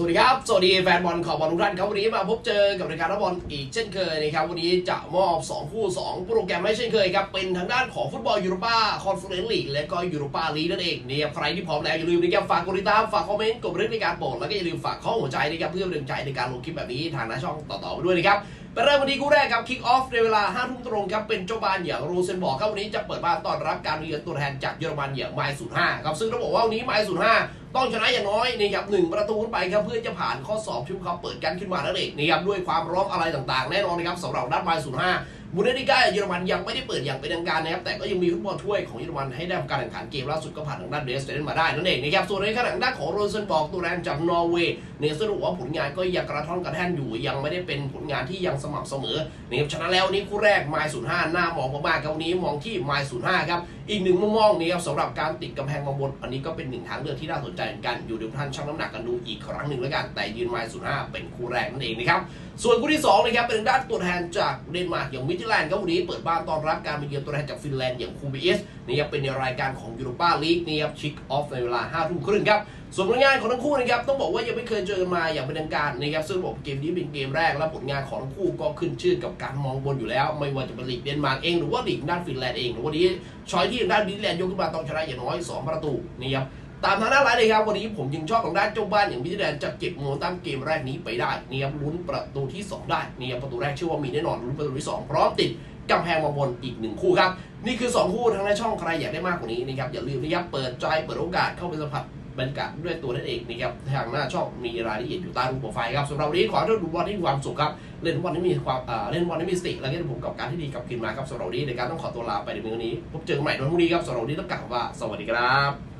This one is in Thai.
สวัสดีครับ สวัสดีแฟนบอลขอบอลทุกท่านครับวันนี้มาพบเจอกับรายการนักบอลอีกเช่นเคยนะครับวันนี้จะมอบ 2 คู่ 2 โปรแกรมให้เช่นเคยครับเป็นทางด้านของฟุตบอลยูโรปาคอนเฟอเรนซ์ลีกและก็ยูโรปาลีกนั่นเองเนี่ยใครที่พร้อมแล้วอย่าลืมนะครับฝากกดติดตามฝากคอมเมนต์กดไลค์ในการโปรดแล้วก็อย่าลืมฝากข้อหัวใจนะครับเพื่อเป็นกำลังใจในการลงคลิปแบบนี้ทางหน้าช่องต่อๆไปด้วยนะครับไปเริ่มวันนี้คู่แรกครับคิกออฟในเวลา5ทุ่มตรงครับเป็นเจ้าบ้านอย่างโรเซนบอกครับวันนี้จะเปิดบ้านต้อนรับการเยือนตัวแทนจากเยอรมันอย่างไมล์ศูนย์ห้าครับซึ่งต้องบอกว่าวันนี้ไมล์ศูนย์ห้าต้องชนะอย่างน้อยนะครับหนึ่งประตูขึ้นไปครับเพื่อจะผ่านข้อสอบที่เขาเปิดกันขึ้นมาแล้วเองนะครับด้วยความร้อมอะไรต่างๆ แน่นอนนะครับสำหรับด้านไมล์ศูนย์ห้า บุนเดสลิก้าเยอรมันยังไม่ได้เปิดอย่างเป็นทางการนะครับแต่ก็ยังมีฟุตบอลถ้วยของเยอรมันให้ได้ทำการแข่งขันเกมล่าสุดก็ผ่านทางด้านเดสเตนมาได้นั่นเองนะครับส่วนในขณะด้านของโรเซนบอกตัวแทนจากนอร์เวย์เนี่ยสรุปว่าผลงานก็ยังกระท่อนกระแท่นอยู่ยังไม่ได้เป็นผลงานที่ยังสม่ำเสมอนะครับชนะแล้วนี่คู่แรกไมล์ศูนย์ห้าหน้ามองมากๆครับวันนี้มองที่ไมล์ศูนย์ห้าครับอีกหนึ่งมุมมองนี้ครับสำหรับการติดกำแพงมาบนอันนี้ก็เป็นหนึ่งทางเลือกที่น่าสนใจเหมือนกันอยู่เดี๋ยวท่านชั่งน้ำหนักกันดูอีกครั้งหนึ่งแล้วกันแต่ยืนไมล์ศูนย์ห้าเป็นคู่แรกนั่นเองนะครับ ส่วนคู่ที่2นะครับเป็นด้านตัวแทนจากเดนมาร์กอย่างมิทิแลนด์ครับวันนี้เปิดบ้านต้อนรับการมาเยือนตัวแทนจากฟินแลนด์อย่างคูบีเอสนี่ครับเป็นในรายการของยูโรปาลีกนี่ครับชิคออฟในเวลา5ทุ่มครึ่งครับส่วนผลงานของทั้งคู่นะครับต้องบอกว่ายังไม่เคยเจอกันมาอย่างเป็นทางการนะครับซึ่งบอกเกมนี้เป็นเกมแรกและผลงานของทั้งคู่ก็ขึ้นชื่อกับการมองบนอยู่แล้ว ไม่ว่าจะเป็นลีกเดนมาร์กเองหรือว่าลีกด้านฟินแลนด์เองวันนี้ชอยที่ด้านฟินแลนด์ยกขึ้นมาต้องชนะอย่างน้อย 2 ประตูนี่ครับ ตามทางด้านไลน์เลยครับ วันนี้ผมยังชอบของด้านเจ้าบ้านอย่างฟินแลนด์จะเก็บโมตั้มเกมแรกนี้ไปได้นี่ครับลุ้นประตูที่ 2 ได้นี่ครับประตูแรกเชื่อว่ามีแน่นอนลุ้นประตูที่ 2 พร้อมติดกำแพงมาบนอีกหนึ่งคู่ครับ นี่คือ 2 คู่ทั้งในช่องใครอยากได้มากกว่านี้นะครับอย่าลืมนะครับเปิดใจเปิดโอกาสเข้าไปสัมผัสบรรยากาศด้วยตัวนั่นเองนะครับทางหน้าช่องมีรายละเอียดอยู่ใต้รูปโปรไฟล์ครับสำหรับวันนี้ขอให้ทุกดูบอลที่มีความสุขครับเล่นบอลที่มีความเล่นบอลที่มีสติและเล่นผมกับการที่ดีกลับคืนมาครับสำหรับวันนี้ในการต้องขอตัวลาไปในมือนี้พบเจอกันใหม่ในวันพรุ่งนี้ครับสำหรับวันนี้ต้องกล่าวว่าสวัสดีครับ